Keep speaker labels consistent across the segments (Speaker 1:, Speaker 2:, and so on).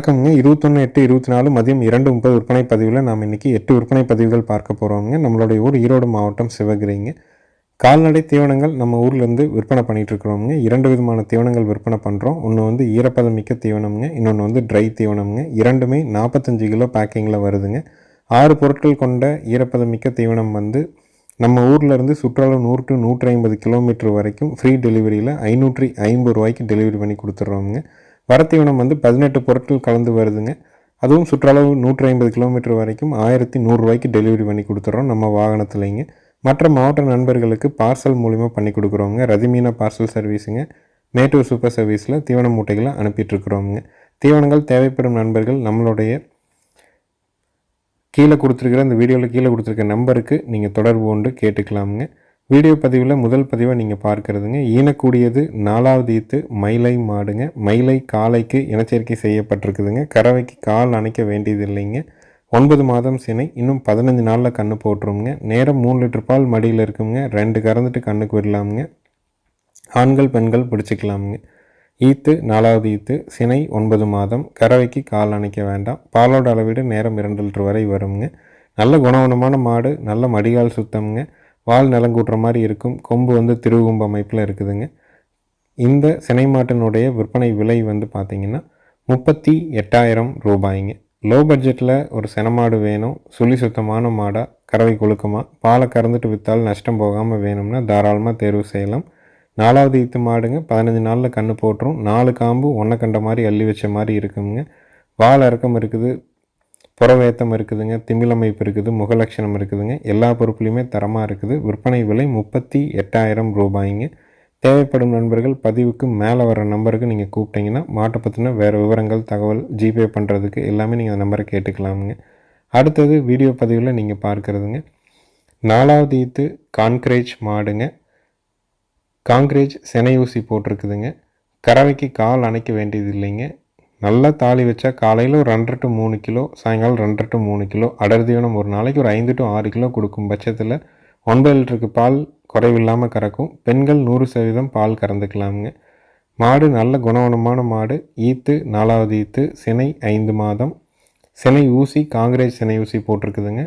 Speaker 1: வணக்கம்ங்க. இருபத்தொன்று எட்டு இருபத்தி நாலு மதியம் இரண்டு முப்பது விற்பனை பதிவில் நாம் இன்றைக்கி எட்டு விற்பனை பதிவுகள் பார்க்க போகிறோங்க நம்மளுடைய ஊர் ஈரோடு மாவட்டம் சிவகிரிங்க. கால்நடை தீவனங்கள் நம்ம ஊர்லேருந்து விற்பனை பண்ணிகிட்ருக்குறோங்க இரண்டு விதமான தீவனங்கள் விற்பனை பண்ணுறோம் ஒன்று வந்து ஈரப்பதமிக்க தீவனம்ங்க. இன்னொன்று வந்து ட்ரை தீவனம்ங்க. இரண்டுமே நாற்பத்தஞ்சு கிலோ பேக்கிங்கில் வருதுங்க. ஆறு பொருட்கள் கொண்ட ஈரப்பதமிக்க தீவனம் வந்து நம்ம ஊர்லேருந்து சுற்றுலா நூறு டு நூற்றி ஐம்பது கிலோமீட்டர் வரைக்கும் ஃப்ரீ டெலிவரியில் ஐநூற்றி ஐம்பது ரூபாய்க்கு டெலிவரி பண்ணி கொடுத்துட்றோங்க வரத்தீவனம் வந்து பதினெட்டு பொருட்கள் கலந்து வருதுங்க. அதுவும் சுற்றளவு நூற்றி ஐம்பது கிலோமீட்டர் வரைக்கும் ஆயிரத்தி நூறுரூவாய்க்கு டெலிவரி பண்ணி கொடுத்துட்றோம் நம்ம வாகனத்துலேங்க. மற்ற மாவட்ட நண்பர்களுக்கு பார்சல் மூலிமா பண்ணி கொடுக்குறோங்க. ரதிமீனா பார்சல் சர்வீஸுங்க. மேட்டூர் சூப்பர் சர்வீஸில் தீவன மூட்டைகளை அனுப்பிட்டுருக்குறோங்க தீவனங்கள் தேவைப்படும் நண்பர்கள் நம்மளுடைய கீழே கொடுத்துருக்கிற இந்த வீடியோவில் கீழே கொடுத்துருக்க நம்பருக்கு நீங்கள் தொடர்பு கொண்டு கேட்டுக்கலாமுங்க. வீடியோ பதிவில் முதல் பதிவை நீங்கள் பார்க்குறதுங்க. ஈனக்கூடியது நாலாவது ஈத்து மயிலை மாடுங்க. மயிலை காலைக்கு இனச்சேர்க்கை செய்யப்பட்டிருக்குதுங்க. கறவைக்கு கால் அணைக்க வேண்டியது இல்லைங்க ஒன்பது மாதம் சினை இன்னும் பதினஞ்சு நாளில் கன்று போட்டுருங்க நேரம் மூணு லிட்டர் பால் மடியில் இருக்குங்க. ரெண்டு கறந்துட்டு கண்ணுக்கு விடலாமுங்க. ஆண்கள் பெண்கள் பிடிச்சிக்கலாமுங்க. ஈத்து நாலாவது ஈத்து சினை ஒன்பது மாதம். கறவைக்கு கால் அணைக்க வேண்டாம். பாலோட அளவீடு நேரம் இரண்டு லிட்டர் வரை வருங்க நல்ல குணவனமான மாடு நல்ல மடிகால் சுத்தம்ங்க. வால் நலங்கூட்டுற மாதிரி இருக்கும். கொம்பு வந்து திருவுகும்பு அமைப்பில் இருக்குதுங்க. இந்த சினை மாட்டினுடைய விற்பனை விலை வந்து பார்த்திங்கன்னா முப்பத்தி எட்டாயிரம் ரூபாய்ங்க. லோ பட்ஜெட்டில் ஒரு செனமாடு வேணும். சுழி சுத்தமான மாடாக கறவை கொழுக்கமாக பாலை கறந்துட்டு விற்றால் நஷ்டம் போகாமல் வேணும்னா தாராளமாக தேர்வு செய்யலாம். நாலாவது ஈத்து மாடுங்க பதினஞ்சு நாளில் கன்று போட்டுரும். நாலு காம்பு ஒன்றை கண்ட மாதிரி அள்ளி வச்ச மாதிரி இருக்குங்க. வால் இறக்கம் இருக்குது. புறவேத்தம் இருக்குதுங்க திமிழமைப்பு இருக்குது முகலட்சணம் இருக்குதுங்க. எல்லா பொருட்களையுமே தரமாக இருக்குது. விற்பனை விலை முப்பத்தி எட்டாயிரம் ரூபாய்ங்க. தேவைப்படும் நண்பர்கள் பதிவுக்கு மேலே வர நம்பருக்கு நீங்கள் கூப்பிட்டீங்கன்னா மாட்டை பற்றின வேறு விவரங்கள் தகவல் ஜிபே பண்ணுறதுக்கு எல்லாமே நீங்கள் அந்த நம்பரை கேட்டுக்கலாமுங்க. அடுத்தது வீடியோ பதிவில் நீங்கள் பார்க்குறதுங்க. நாலாவது ஈத்து கான்கிரேஜ் மாடுங்க. காங்கிரேஜ் செனை ஊசி போட்டிருக்குதுங்க. கறவைக்கு கால் அணைக்க வேண்டியது இல்லைங்க நல்லா தாலி வச்சா காலையில் ஒரு ரெண்டரை டு மூணு கிலோ சாயங்காலம் ரெண்டரை டு மூணு கிலோ அடர் தீவனம் ஒரு நாளைக்கு ஒரு ஐந்து டு ஆறு கிலோ கொடுக்கும் பட்சத்தில் ஒன்பது லிட்டருக்கு பால் குறைவில்லாமல் கறக்கும். பெண்கள் நூறு சதவீதம் பால் கறந்துக்கலாமுங்க. மாடு நல்ல குணவனமான மாடு. ஈத்து நாலாவது ஈத்து சினை ஐந்து மாதம். சினை ஊசி காங்கிரேஜ் சினை ஊசி போட்டிருக்குதுங்க.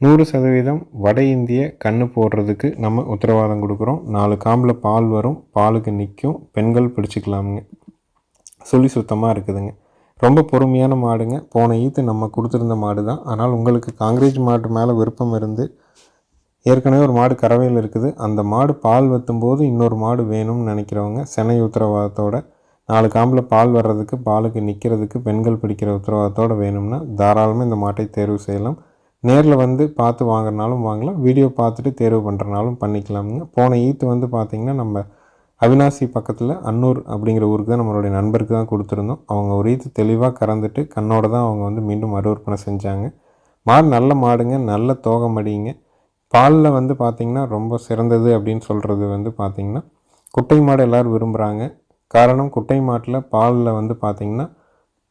Speaker 1: நூறு சதவீதம் வட இந்திய கன்று போடுறதுக்கு நம்ம உத்தரவாதம் கொடுக்குறோம். நாலு காம்பில் பால் வரும். பாலுக்கு நிற்கும் பெண்கள் பிடிச்சிக்கலாமுங்க. சொல்லி சுத்தமாக இருக்குதுங்க. ரொம்ப பொறுமையான மாடுங்க. போன ஈத்து நம்ம கொடுத்துருந்த மாடு தான் ஆனால் உங்களுக்கு காங்கிரேஜ் மாடு மேலே விருப்பம் இருந்து ஏற்கனவே ஒரு மாடு கறவையில் இருக்குது. அந்த மாடு பால் வத்தும்போது இன்னொரு மாடு வேணும்னு நினைக்கிறவங்க சென்னை உத்தரவாதத்தோட நாலு காம்பில் பால் வர்றதுக்கு பாலுக்கு நிற்கிறதுக்கு பெண்கள் பிடிக்கிற உத்தரவாதத்தோடு வேணும்னா தாராளமாக இந்த மாட்டை தேர்வு செய்யலாம். நேரில் வந்து பார்த்து வாங்குறனாலும் வாங்கலாம். வீடியோ பார்த்துட்டு தேர்வு பண்ணுறனாலும் பண்ணிக்கலாமுங்க. போன ஈத்து வந்து பார்த்திங்கன்னா நம்ம அவினாசி பக்கத்தில் அன்னூர் அப்படிங்கிற ஊருக்கு தான் நம்மளுடைய நண்பருக்கு தான் கொடுத்துருந்தோம். அவங்க ஒரு இது தெளிவாக கறந்துட்டு கண்ணோட தான் அவங்க வந்து மீண்டும் மறுவிற்பனை செஞ்சாங்க. மாடு நல்ல மாடுங்க நல்ல தோகம் அடிங்க. பாலில் வந்து பார்த்திங்கன்னா ரொம்ப சிறந்தது அப்படின்னு சொல்கிறது வந்து பார்த்திங்கன்னா குட்டை மாடு எல்லோரும் விரும்புகிறாங்க காரணம் குட்டை மாட்டில் பாலில் வந்து பார்த்திங்கன்னா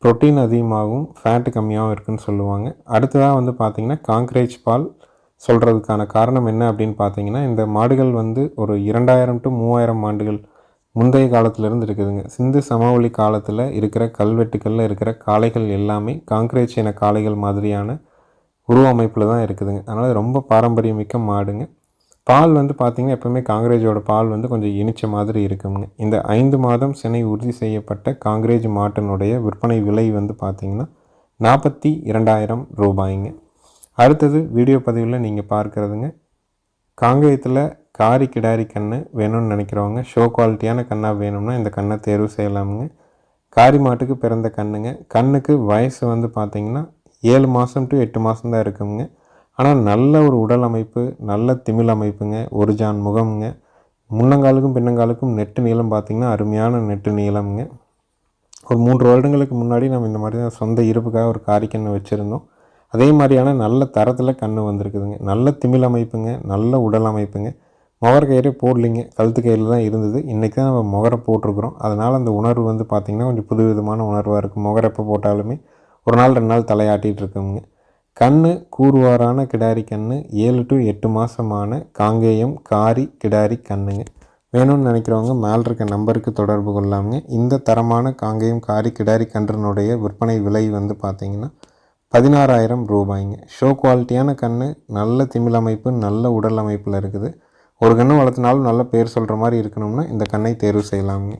Speaker 1: ப்ரோட்டீன் அதிகமாகவும் ஃபேட்டு கம்மியாகவும் இருக்குதுன்னு சொல்லுவாங்க. அடுத்ததாக வந்து பார்த்திங்கன்னா காங்க்ரேஜ் பால் சொல்கிறதுக்கான காரணம் என்ன அப்படின்னு பார்த்தீங்கன்னா இந்த மாடுகள் வந்து ஒரு இரண்டாயிரம் டு மூவாயிரம் ஆண்டுகள் முந்தைய காலத்திலேருந்து இருக்குதுங்க. சிந்து சமவெளி காலத்தில் இருக்கிற கல்வெட்டுக்களில் இருக்கிற காளைகள் எல்லாமே காங்கிரேட் சீன காளைகள் மாதிரியான உருவமைப்பில் தான் இருக்குதுங்க. அதனால் ரொம்ப பாரம்பரியமிக்க மாடுங்க. பால் வந்து பார்த்திங்கன்னா எப்போவுமே காங்கிரேஜோட பால் வந்து கொஞ்சம் இனிச்ச மாதிரி இருக்குங்க. இந்த ஐந்து மாதம் சினை உறுதி செய்யப்பட்ட காங்கிரேஜ் மாட்டினுடைய விற்பனை விலை வந்து பார்த்திங்கன்னா நாற்பத்தி இரண்டாயிரம் ரூபாய்ங்க. அடுத்தது வீடியோ பதிவில் நீங்கள் பார்க்குறதுங்க. காங்கேயத்தில் காரி கிடாரி கன்று வேணும்னு நினைக்கிறவங்க ஷோ குவாலிட்டியான கண்ணாக வேணும்னா இந்த கண்ணை தேர்வு செய்யலாமுங்க. காரி மாட்டுக்கு பிறந்த கண்ணுங்க. கண்ணுக்கு வயசு வந்து பார்த்திங்கன்னா ஏழு மாதம் டு எட்டு மாதம் தான் இருக்குங்க. ஆனால் நல்ல ஒரு உடல் அமைப்பு நல்ல திமிழ் அமைப்புங்க ஒரு ஜான் முகமுங்க. முன்னங்காலுக்கும் பின்னங்காலுக்கும் நெட்டு நீளம் பார்த்திங்கன்னா அருமையான நெட்டு நீளம்ங்க. ஒரு மூன்று வருடங்களுக்கு முன்னாடி நம்ம இந்த மாதிரி தான் சொந்த இருப்புக்காக ஒரு காரிக்கண்ணை வச்சுருந்தோம். அதே மாதிரியான நல்ல தரத்தில் கண் வந்திருக்குதுங்க. நல்ல திமிழ் அமைப்புங்க நல்ல உடல் அமைப்புங்க. முகர் கயிறு போடலிங்க கழுத்து கயிறு தான் இருந்தது. இன்றைக்கி தான் நம்ம முகரை போட்டிருக்குறோம். அதனால் அந்த உணர்வு வந்து பார்த்திங்கன்னா கொஞ்சம் புது விதமான உணர்வாக இருக்கும் முகரை எப்போ போட்டாலுமே ஒரு நாள் ரெண்டு நாள் தலையாட்டிகிட்டு இருக்கோங்க கண் கூறுவாரான கிடாரி கண் ஏழு டு எட்டு மாதமான காங்கேயம் காரி கிடாரி கண்ணுங்க. வேணும்னு நினைக்கிறவங்க மேல் இருக்க நம்பருக்கு தொடர்பு கொள்ளாமங்க. இந்த தரமான காங்கேயம் காரி கிடாரி கன்றுனுடைய விற்பனை விலை வந்து பார்த்திங்கன்னா பதினாறாயிரம் ரூபாய்ங்க. ஷோ குவாலிட்டியான கண் நல்ல திமிழ் அமைப்பு நல்ல உடல் அமைப்பில் இருக்குது. ஒரு கன்று வளர்த்தினாலும் நல்ல பேர் சொல்கிற மாதிரி இருக்கணும்னா இந்த கண்ணை தேர்வு செய்யலாமுங்க.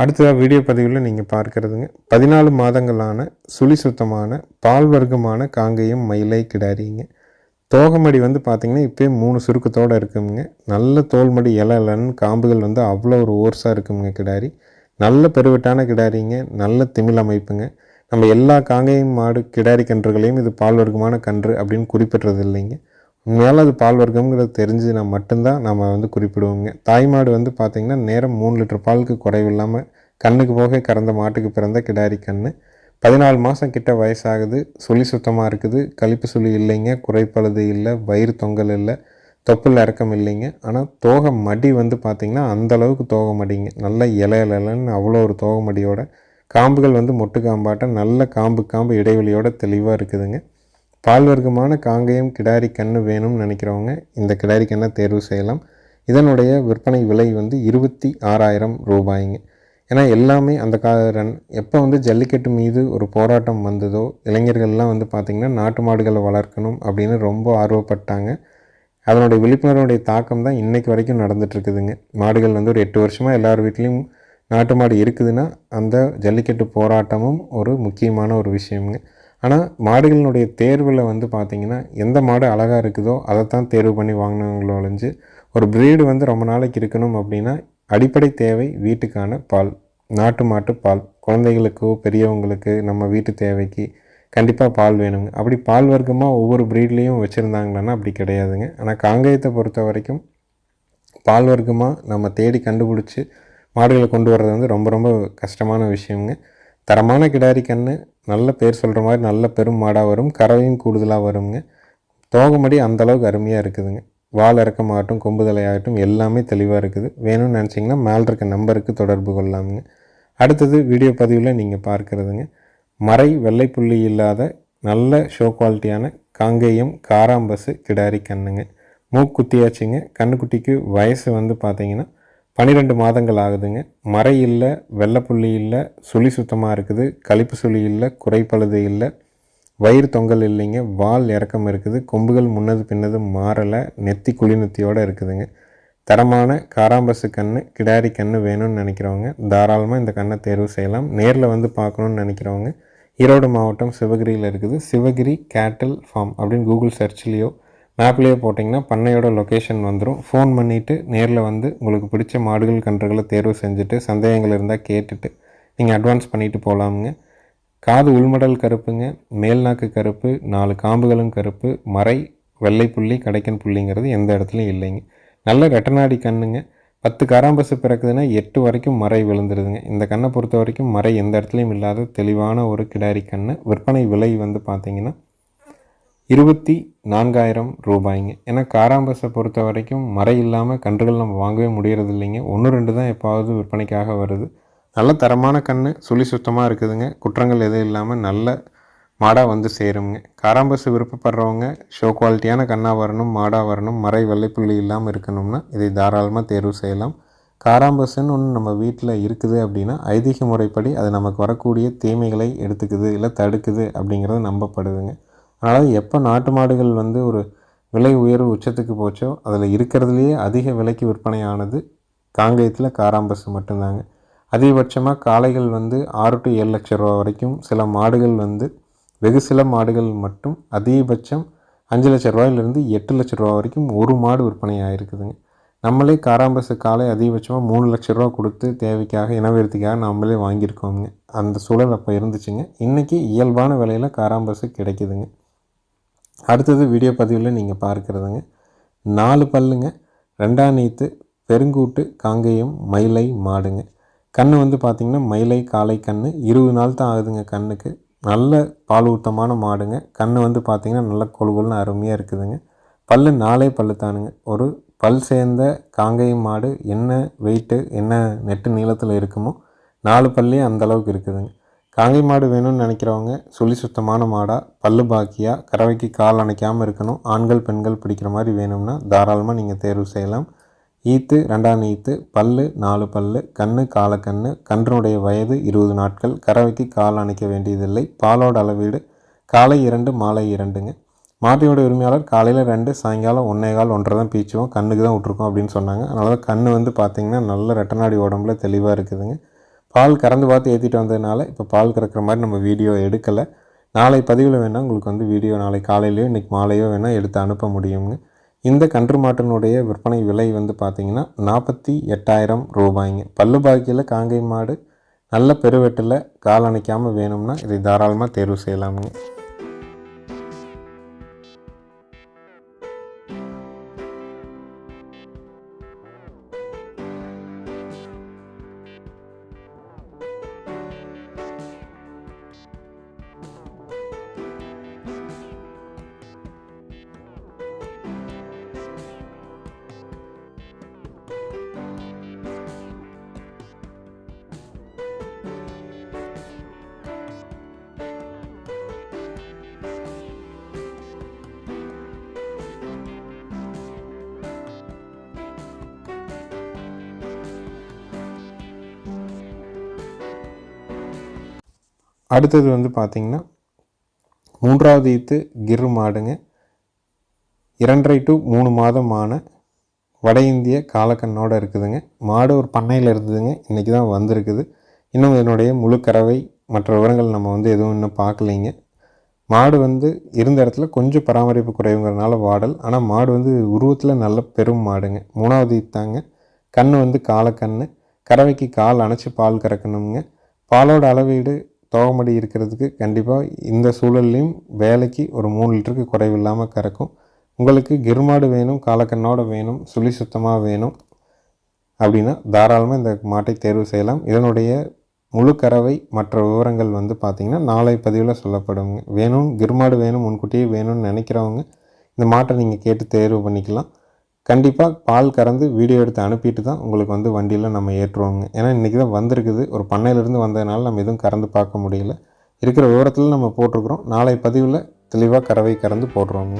Speaker 1: அடுத்ததாக வீடியோ பதிவில் நீங்கள் பார்க்குறதுங்க. பதினாலு மாதங்களான சுழி சுத்தமான பால் வர்க்கமான காங்கேயம் மயிலை கிடாரிங்க. தோகமடி வந்து பார்த்திங்கன்னா இப்போயே மூணு சுருக்கத்தோடு இருக்குங்க. நல்ல தோல்மடி இலை இலன்னு காம்புகள் வந்து அவ்வளோ ஒரு ஓர்ஸாக இருக்குங்க கிடாரி. நல்ல பெருவெட்டான கிடாரிங்க. நல்ல திமிழ் அமைப்புங்க. நம்ம எல்லா காங்கேயம் மாடு கிடாரி கன்றுகளையும் இது பால் வர்க்கமான கன்று அப்படின்னு குறிப்பிட்றது இல்லைங்க. உங்களால் அது பால் வர்க்கம்ங்கிறது தெரிஞ்சுனா மட்டும்தான் நம்ம வந்து குறிப்பிடுவோங்க. தாய் மாடு வந்து பார்த்திங்கன்னா நேரம் மூணு லிட்டர் பாலுக்கு குறைவில்லாமல் கண்ணுக்கு போக கறந்த மாட்டுக்கு பிறந்த கிடாரி கன்று பதினாலு மாதம் கிட்ட வயசாகுது சுழி சுத்தமாக இருக்குது கழிப்பு சுழி இல்லைங்க குறைப்பழுது இல்லை வயிறு தொங்கல் இல்லை தொப்புள் இறக்கம் இல்லைங்க. ஆனால் தோகை மடி வந்து பார்த்திங்கன்னா அந்தளவுக்கு தோகை மடிங்க. நல்ல இலை இலைன்னு அவ்வளோ ஒரு தோகை மடியோட காம்புகள் வந்து மொட்டு காம்பாட்டம் நல்ல காம்பு காம்பு இடைவெளியோட தெளிவாக இருக்குதுங்க. பால் வர்க்கமான காங்கேயம் கிடாரி கன்று வேணும்னு நினைக்கிறவங்க இந்த கிடாரி கண்ணை தேர்வு செய்யலாம். இதனுடைய விற்பனை விலை வந்து இருபத்தி ஆறாயிரம் ரூபாய்ங்க. ஏன்னா எல்லாமே அந்த கா ரன் எப்போ வந்து ஜல்லிக்கட்டு மீது ஒரு போராட்டம் வந்ததோ இளைஞர்கள்லாம் வந்து பார்த்திங்கன்னா நாட்டு மாடுகளை வளர்க்கணும் அப்படின்னு ரொம்ப ஆர்வப்பட்டாங்க. அதனுடைய விழிப்புணர்வுடைய தாக்கம் தான் இன்றைக்கு வரைக்கும் நடந்துகிட்ருக்குதுங்க மாடுகள் வந்து ஒரு எட்டு வருஷமாக எல்லார் வீட்லேயும் நாட்டு மாடு இருக்குதுன்னா அந்த ஜல்லிக்கட்டு போராட்டமும் ஒரு முக்கியமான ஒரு விஷயம்ங்க. ஆனால் மாடுகளினுடைய தேர்வில் வந்து பார்த்திங்கன்னா எந்த மாடு அழகாக இருக்குதோ அதை தான் தேர்வு பண்ணி வாங்கினவங்களோ ஒழிஞ்சு ஒரு ப்ரீடு வந்து ரொம்ப நாளைக்கு இருக்கணும் அப்படின்னா அடிப்படை தேவை வீட்டுக்கான பால். நாட்டு மாட்டு பால். குழந்தைகளுக்கோ பெரியவங்களுக்கு நம்ம வீட்டு தேவைக்கு கண்டிப்பாக பால் வேணுங்க. அப்படி பால் வர்க்கமாக ஒவ்வொரு ப்ரீட்லேயும் வச்சுருந்தாங்களான்னா அப்படி கிடையாதுங்க. ஆனால் காங்கேயத்தை பொறுத்த வரைக்கும் பால் வர்க்கமாக நம்ம தேடி கண்டுபிடிச்சி மாடுகளை கொண்டு வர்றது வந்து ரொம்ப ரொம்ப கஷ்டமான விஷயங்க தரமான கிடாரி கன்று நல்ல பேர் சொல்கிற மாதிரி நல்ல பெரும் மாடாக வரும் கறவையும் கூடுதலாக வருங்க தோகமடி அந்தளவுக்கு அருமையாக இருக்குதுங்க. வால் இறக்கமாகட்டும் கொம்புதலை ஆகட்டும் எல்லாமே தெளிவாக இருக்குது. வேணும்னு நினச்சிங்கன்னா மேல் இருக்க நம்பருக்கு தொடர்பு கொள்ளாமங்க அடுத்தது வீடியோ பதிவில் நீங்கள் பார்க்குறதுங்க. மறை வெள்ளைப்புள்ளி இல்லாத நல்ல ஷோ குவாலிட்டியான காங்கேயம் காராம்பசு கிடாரி கண்ணுங்க மூக்குத்தியாச்சுங்க. கண்ணுக்குட்டிக்கு வயசு வந்து பார்த்திங்கன்னா பன்னிரெண்டு மாதங்கள் ஆகுதுங்க. மறை இல்லை வெள்ளைப்புள்ளி இல்லை சுழி சுத்தமாக இருக்குது. கழிப்பு சுழி இல்லை குறைப்பழுது இல்லை. வயிறு தொங்கல் இல்லைங்க. வால் இறக்கம் இருக்குது. கொம்புகள் முன்னது பின்னது மாறலை. நெத்தி குழி நெத்தியோடு இருக்குதுங்க. தரமான காராம்பசு கன்று கிடாரி கன்று வேணும்னு நினைக்கிறவங்க தாராளமாக இந்த கண்ணை தேர்வு செய்யலாம். நேரில் வந்து பார்க்கணுன்னு நினைக்கிறவங்க ஈரோடு மாவட்டம் சிவகிரியில் இருக்குது. சிவகிரி கேட்டில் ஃபார்ம் அப்படின்னு கூகுள் சர்ச்லேயோ மேப்லேயே போட்டிங்கன்னா பண்ணையோட லொக்கேஷன் வந்துடும் ஃபோன் பண்ணிவிட்டு நேரில் வந்து உங்களுக்கு பிடிச்ச மாடுகள் கன்றுகளை தேர்வு செஞ்சுட்டு சந்தேகங்கள் இருந்தால் கேட்டுட்டு நீங்கள் அட்வான்ஸ் பண்ணிவிட்டு போகலாமுங்க காது உள்மடல் கருப்புங்க மேல்நாக்கு கருப்பு நாலு காம்புகளும் கருப்பு மறை வெள்ளை புள்ளி கடைக்கன் புள்ளிங்கிறது எந்த இடத்துலையும் இல்லைங்க. நல்ல ரெட்டநாடி கண்ணுங்க. பத்து காராம்பசு பிறக்குதுன்னா எட்டு வரைக்கும் மறை விழுந்துருதுங்க. இந்த கண்ணை பொறுத்த வரைக்கும் மறை எந்த இடத்துலையும் இல்லாத தெளிவான ஒரு கிடாரி கண்ணு. விற்பனை விலை வந்து பார்த்திங்கன்னா இருபத்தி நான்காயிரம் ரூபாய்ங்க. ஏன்னா காராம்பஸை பொறுத்த வரைக்கும் மறை இல்லாமல் கன்றுகள் நம்ம வாங்கவே முடியறது இல்லைங்க ஒன்று ரெண்டு தான் எப்போவது விற்பனைக்காக வருது. நல்ல தரமான கன்று சுழி சுத்தமாக இருக்குதுங்க. குற்றங்கள் எதுவும் இல்லாமல் நல்ல மாடாக வந்து சேருங்க காராம்பஸ் விருப்பப்படுறவங்க ஷோ குவாலிட்டியான கண்ணாக வரணும் மாடாக வரணும் மறை வெள்ளைப்புள்ளி இல்லாமல் இருக்கணும்னா இதை தாராளமாக தேர்வு செய்யலாம். காராம்பஸ்ன்னு ஒன்று நம்ம வீட்டில் இருக்குது அப்படின்னா ஐதீக முறைப்படி அது நமக்கு வரக்கூடிய தீமைகளை எடுத்துக்குது இல்லை தடுக்குது அப்படிங்கிறது நம்பப்படுதுங்க. அதனால் எப்போ நாட்டு மாடுகள் வந்து ஒரு விலை உயர்வு உச்சத்துக்கு போச்சோ அதில் இருக்கிறதுலையே அதிக விலைக்கு விற்பனையானது காங்கேயத்தில் காராம்பஸ் மட்டும்தாங்க. அதிகபட்சமாக காளைகள் வந்து ஆறு டு ஏழு லட்ச ரூபா வரைக்கும் சில மாடுகள் வந்து வெகு சில மாடுகள் மட்டும் அதிகபட்சம் அஞ்சு லட்ச ரூபாயிலிருந்து எட்டு லட்ச ரூபா வரைக்கும் ஒரு மாடு விற்பனை ஆகிருக்குதுங்க நம்மளே காராம்பசு காலை அதிகபட்சமாக மூணு லட்ச ரூபா கொடுத்து தேவைக்காக இனவிருத்திக்காக நம்மளே வாங்கியிருக்கோங்க அந்த சூழல் அப்போ இருந்துச்சுங்க. இன்றைக்கி இயல்பான விலையில் காராம்பசு கிடைக்குதுங்க. அடுத்தது வீடியோ பதிவில் நீங்கள் பார்க்குறதுங்க. நாலு பல்லுங்க ரெண்டாம் நீத்து பெருங்கூட்டு காங்கேயம் மயிலை மாடுங்க. கண் வந்து பார்த்திங்கன்னா மயிலை காலை கண் இருபது நாள் தான் ஆகுதுங்க கண்ணுக்கு. நல்ல பால் ஊத்தமான மாடுங்க. கண் வந்து பார்த்திங்கன்னா நல்ல கொழுகொல்னு அருமையாக இருக்குதுங்க. பல் நாலே பல்லு தானுங்க. ஒரு பல் சேர்ந்த காங்கேயம் மாடு என்ன வெயிட்டு என்ன நெட்டு நீளத்தில் இருக்குமோ நாலு பல்லே அந்தளவுக்கு இருக்குதுங்க. காங்கை மாடு வேணும்னு நினைக்கிறவங்க சுழி சுத்தமான மாடாக பல்லு பாக்கியாக கறவைக்கு கால் அணைக்காமல் இருக்கணும் ஆண்கள் பெண்கள் பிடிக்கிற மாதிரி வேணும்னா தாராளமாக நீங்கள் தேர்வு செய்யலாம். ஈத்து ரெண்டாம் ஈத்து பல்லு நாலு பல்லு கண்ணு காலக்கண்ணு கன்றுடைய வயது இருபது நாட்கள் கறவைக்கு கால் அணைக்க வேண்டியதில்லை பாலோட அளவீடு காலை இரண்டு மாலை இரண்டுங்க. மாட்டியோட உரிமையாளர் காலையில் ரெண்டு சாயங்காலம் ஒன்றே கால் ஒன்றரை தான் பீச்சுவோம் கண்ணுக்கு தான் விட்ருக்கோம் அப்படின்னு சொன்னாங்க. அதனால் கண் வந்து பார்த்திங்கன்னா நல்ல ரெட்டநாடி உடம்புல தெளிவாக இருக்குதுங்க. பால் கறந்து பார்த்து ஏற்றிட்டு வந்ததுனால இப்போ பால் கறக்கிற மாதிரி நம்ம வீடியோ எடுக்கலை. நாளை பதிவில் வேணால் உங்களுக்கு வந்து வீடியோ நாளை காலையிலையோ இன்றைக்கி மாலையோ வேணால் எடுத்து அனுப்ப முடியுங்க இந்த கன்று மாட்டினுடைய விற்பனை விலை வந்து பார்த்திங்கன்னா நாற்பத்தி எட்டாயிரம் ரூபாய்ங்க. பல்லு பாக்கியில் காங்கை மாடு நல்ல பெருவெட்டில் கால் அணைக்காமல் வேணும்னா இதை தாராளமாக தேர்வு செய்யலாமுங்க. அடுத்தது வந்து பார்த்திங்கன்னா மூன்றாவது ஈத்து கிரு மாடுங்க. இரண்டரை டு மூணு மாதமான வட இந்திய காலக்கண்ணோடு இருக்குதுங்க. மாடு ஒரு பண்ணையில் இருந்ததுங்க இன்றைக்கி தான் வந்திருக்குது. இன்னும் இதனுடைய முழு கறவை மற்ற விவரங்கள் நம்ம வந்து எதுவும் இன்னும் பார்க்கலைங்க மாடு வந்து இருந்த இடத்துல கொஞ்சம் பராமரிப்பு குறைவுங்கிறனால வாடல். ஆனால் மாடு வந்து உருவத்தில் நல்ல பெரும் மாடுங்க. மூணாவது ஈத்தாங்க. கண் வந்து காலக்கண்ணு. கறவைக்கு கால் அணைச்சி பால் கறக்கணுங்க. பாலோட அளவீடு தோகமடி இருக்கிறதுக்கு கண்டிப்பாக இந்த சூழல்லையும் வேலைக்கு ஒரு மூணு லிட்டருக்கு குறைவில்லாமல் கறக்கும். உங்களுக்கு கிருமாடு வேணும் காலக்கண்ணோடு வேணும் சுழி சுத்தமாக வேணும் அப்படின்னா தாராளமாக இந்த மாட்டை தேர்வு செய்யலாம். இதனுடைய முழு கறவை மற்ற விவரங்கள் வந்து பார்த்திங்கன்னா நாளை பதிவில் சொல்லப்படுங்க வேணும் கிருமாடு வேணும் முன்கூட்டியே வேணும்னு நினைக்கிறவங்க இந்த மாட்டை நீங்கள் கேட்டு தேர்வு பண்ணிக்கலாம். கண்டிப்பாக பால் கறந்து வீடியோ எடுத்து அனுப்பிட்டு தான் உங்களுக்கு வந்து வண்டியில் நம்ம ஏற்றுவோங்க. ஏன்னா இன்றைக்கி தான் வந்திருக்குது. ஒரு பண்ணையிலேருந்து வந்ததுனால நம்ம எதுவும் கறந்து பார்க்க முடியல. இருக்கிற விவரத்தில் நம்ம போட்டிருக்கிறோம். நாளை பதிவில் தெளிவாக கறவை கறந்து போடுறோங்க.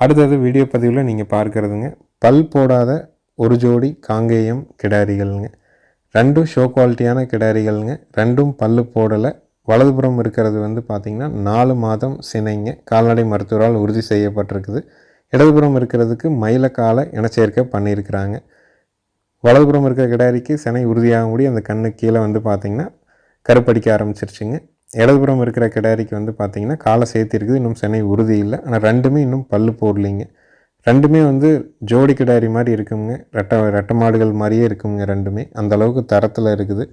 Speaker 1: அடுத்தது வீடியோ பதிவில் நீங்கள் பார்க்குறதுங்க. பல் போடாத ஒரு ஜோடி காங்கேயம் கிடாரிகள்ங்க. ரெண்டும் ஷோ குவாலிட்டியான கிடாரிகள்ங்க. ரெண்டும் பல்லு போடலை. வலதுபுறம் இருக்கிறது வந்து பார்த்திங்கன்னா நாலு மாதம் சினைங்க. கால்நடை மருத்துவரால் உறுதி செய்யப்பட்டிருக்குது. இடதுபுறம் இருக்கிறதுக்கு மயிலக்கால இனச்சேர்க்கை பண்ணியிருக்கிறாங்க. வலதுபுறம் இருக்கிற கிடாரிக்கு சினை உறுதியாக முடியும் அந்த கண்ணு கீழே வந்து பார்த்திங்கன்னா கருப்படிக்க ஆரம்பிச்சிருச்சுங்க. இடதுபுறம் இருக்கிற கிடாரிக்கு வந்து பார்த்திங்கன்னா காலை சேர்த்திருக்குது இன்னும் சென்னை உறுதி இல்லை. ஆனால் ரெண்டுமே இன்னும் பல்லு போடலிங்க. ரெண்டுமே வந்து ஜோடி கிடாரி மாதிரி இருக்குங்க. ரெட்டை ரெட்டை மாடுகள் மாதிரியே இருக்குங்க ரெண்டுமே. அந்த அளவுக்கு தரத்தில் இருக்குது.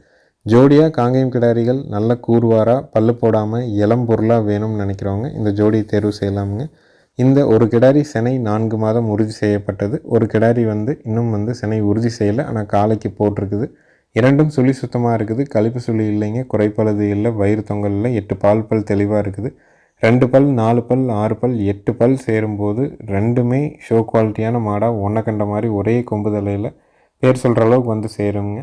Speaker 1: ஜோடியாக காங்கேயம் கிடாரிகள் நல்ல கூறுவாராக பல்லு போடாமல் இளம் பொருளாக வேணும்னு நினைக்கிறவங்க இந்த ஜோடியை தேர்வு செய்யலாமுங்க. இந்த ஒரு கிடாரி சினை நான்கு மாதம் உறுதி செய்யப்பட்டது. ஒரு கிடாரி வந்து இன்னும் வந்து சினை உறுதி செய்யலை. ஆனால் காலைக்கு போட்டிருக்குது. இரண்டும் சுழி சுத்தமாக இருக்குது. கழிப்பு சுழி இல்லைங்க. குறைப்பழுது இல்லை. வயிறு தொங்கல் இல்லை. எட்டு பால் பல் தெளிவாக இருக்குது. ரெண்டு பல் நாலு பல் ஆறு பல் எட்டு பல் சேரும்போது ரெண்டுமே ஷோ குவாலிட்டியான மாடாக ஒன்றை கண்ட மாதிரி ஒரே கொம்பு தலையில் பேர் சொல்கிற அளவுக்கு வந்து சேருங்க.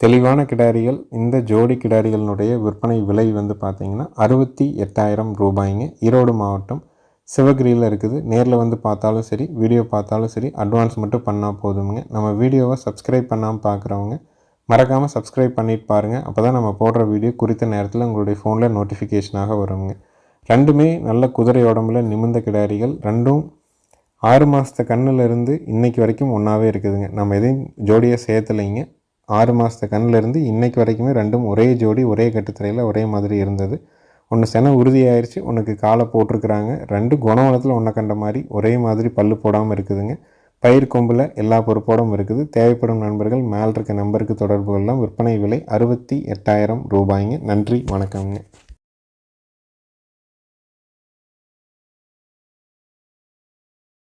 Speaker 1: தெளிவான கிடாரிகள். இந்த ஜோடி கிடாரிகளினுடைய விற்பனை விலை வந்து பார்த்திங்கன்னா அறுபத்தி எட்டாயிரம் ரூபாய்ங்க. ஈரோடு மாவட்டம் சிவகிரியில் இருக்குது. நேரில் வந்து பார்த்தாலும் சரி வீடியோ பார்த்தாலும் சரி அட்வான்ஸ் மட்டும் பண்ணால் போதுங்க நம்ம வீடியோவை சப்ஸ்கிரைப் பண்ணாமல் பார்க்குறவங்க மறக்காமல் சப்ஸ்கிரைப் பண்ணிட்டு பாருங்கள் அப்போ தான் நம்ம போடுற வீடியோ குறித்த நேரத்தில் உங்களுடைய ஃபோனில் நோட்டிஃபிகேஷனாக வருங்க. ரெண்டுமே நல்ல குதிரை உடம்புல நிமிர்ந்த கிடாரிகள். ரெண்டும் ஆறு மாதத்து கண்ணில் இருந்து இன்றைக்கு வரைக்கும் ஒன்றாவே இருக்குதுங்க. நம்ம எதையும் ஜோடியாக சேர்த்தலைங்க. ஆறு மாதத்து கண்ணிலிருந்து இன்றைக்கு வரைக்குமே ரெண்டும் ஒரே ஜோடி ஒரே கட்டுத்துறையில் ஒரே மாதிரி இருந்தது. ஒன்று சென உறுதியாயிருச்சு ஒன்றுக்கு காலை போட்டிருக்கிறாங்க. ரெண்டு குணவனத்தில் ஒன்றை கண்ட மாதிரி ஒரே மாதிரி பல்லு போடாமல் இருக்குதுங்க. பயிர் கொம்பில் எல்லா பொறுப்போடும் இருக்குது. தேவைப்படும் நண்பர்கள் மேல் இருக்க நம்பருக்கு தொடர்பு கொள்ளலாம். விற்பனை விலை அறுபத்தி எட்டாயிரம் ரூபாய்ங்க. நன்றி வணக்கம்ங்க.